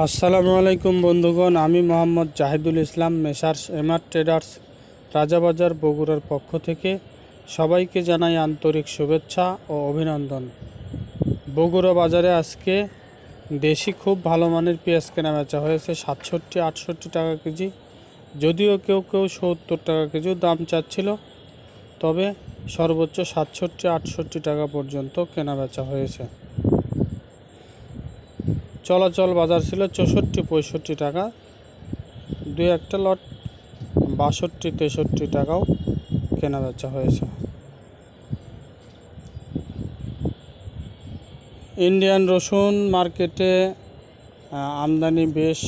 আসসালামু আলাইকুম বন্ধুগণ, আমি Mohammad Zahidul Islam, messrs MR traders, Rajabazar বগুড়ার পক্ষ থেকে সবাইকে জানাই আন্তরিক শুভেচ্ছা ও অভিনন্দন। বগুড়া বাজারে আজকে দেশি খুব ভালো মানের পেঁয়াজ কেনা বেচা হয়েছে, সাতষট্টি, আটষট্টি টাকা কেজি। যদিও কেউ কেউ সত্তর টাকা কেজিও দাম চাচ্ছিল, তবে সর্বোচ্চ সাতষট্টি, আটষট্টি টাকা পর্যন্ত কেনা বেচা হয়েছে। চলাচল বাজার ছিল চৌষট্টি পঁয়ষট্টি টাকা। দুই একটা লট বাষট্টি তেষট্টি টাকাও কেনা বেচা হয়েছে। ইন্ডিয়ান রসুন মার্কেটে আমদানি বেশ,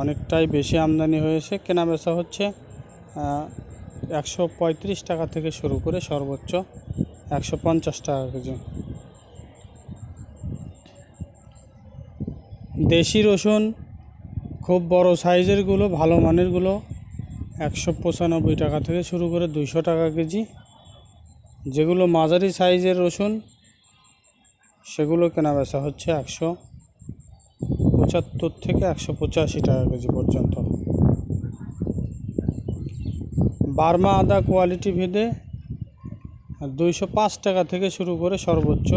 অনেকটাই বেশি আমদানি হয়েছে। কেনা বেচা হচ্ছে একশো পঁয়ত্রিশ টাকা থেকে শুরু করে সর্বোচ্চ একশো পঞ্চাশ টাকা কেজি। দেশি রসুন, খুব বড় সাইজেরগুলো ভালো মানেরগুলো একশো পঁচানব্বই টাকা থেকে শুরু করে দুইশো টাকা কেজি। যেগুলো মাঝারি সাইজের রসুন, সেগুলো কেনা বেচা হচ্ছে একশো পঁচাত্তর থেকে একশো পঁচাশি টাকা কেজি পর্যন্ত। বার্মা আদা কোয়ালিটি ভেদে দুইশো পাঁচ টাকা থেকে শুরু করে সর্বোচ্চ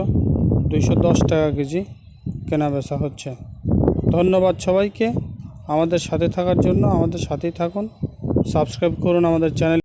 দুইশো দশ টাকা কেজি কেনা বেচা হচ্ছে। ধন্যবাদ সবাইকে। আমাদের সাথে থাকার জন্য আমাদের সাথেই থাকুন। সাবস্ক্রাইব করুন আমাদের চ্যানেল।